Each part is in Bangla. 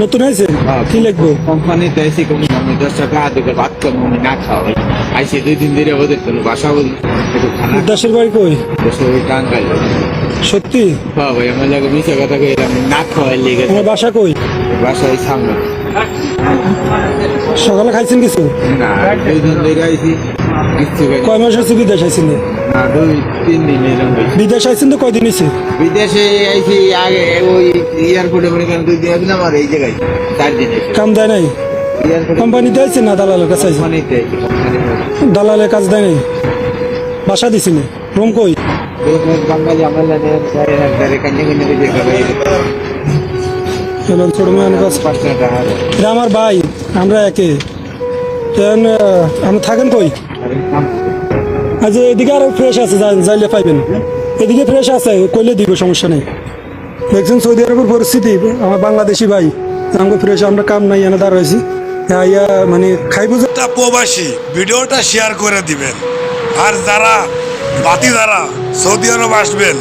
নতুন আছে কি লিখব কোম্পানিতে এসে কোনো আমি দশ টাকা আদুকে ভাত করব আমি না খাওয়াই আইসি দুই দিন ধরে ওদের কোনো বাসা বলি দেশের বাড়ি কই? বসে ওই টাঙ্গাই সত্যি? হ্যাঁ ভাই আমার লাগে মিশে কথা কই আমি না খাওয়াই লেগে আমার বাসা কই? বাসা ওই সামনে। সকালে খাইছেন কিছু? না দুই দিন ধরে খাই কয় মাস হচ্ছে বিদেশ আইছেন না দুই তিন দিন বিদেশ আইছেন তো কয়দিন হয়েছে বিদেশে আইসি আগে ওই এয়ারপোর্টে মনে করেন দুই দিন এই জায়গায় চার দিন কাম দেয় নাই? কোম্পানিতে আইছেন না দালালের কাছে কোম্পানিতে দালালের কাজ দেয় নাই? বাসা দিছি না রুম কই? আমার ভাই আমরা একে। কেন আপনি থাকেন কই? আজ এদিকে আরও ফ্রেশ আছে যাইলে পাইবেন। এদিকে ফ্রেশ আছে, কইলে দিব, সমস্যা নেই। দেখছেন, সৌদি আরবের পরিস্থিতি, আমার বাংলাদেশি ভাই আমাকে ফ্রেশ আমরা কাম নাই, এনে দাঁড়াইছি ইয়া মানে খাইবো তা প্রবাসী, ভিডিওটা শেয়ার করে দিবেন। আর যারা বাতি যারা সৌদি আরব আসবেন,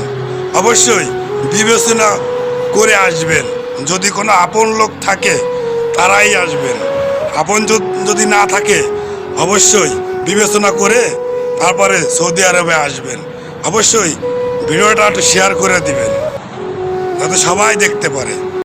অবশ্যই বিবেচনা করে আসবেন। যদি কোনো আপন লোক থাকে, তারাই আসবেন। আপন যদি না থাকে, অবশ্যই বিবেচনা করে তারপরে সৌদি আরবে আসবেন। অবশ্যই ভিডিওটা একটু শেয়ার করে দিবেন, যাতে সবাই দেখতে পারে।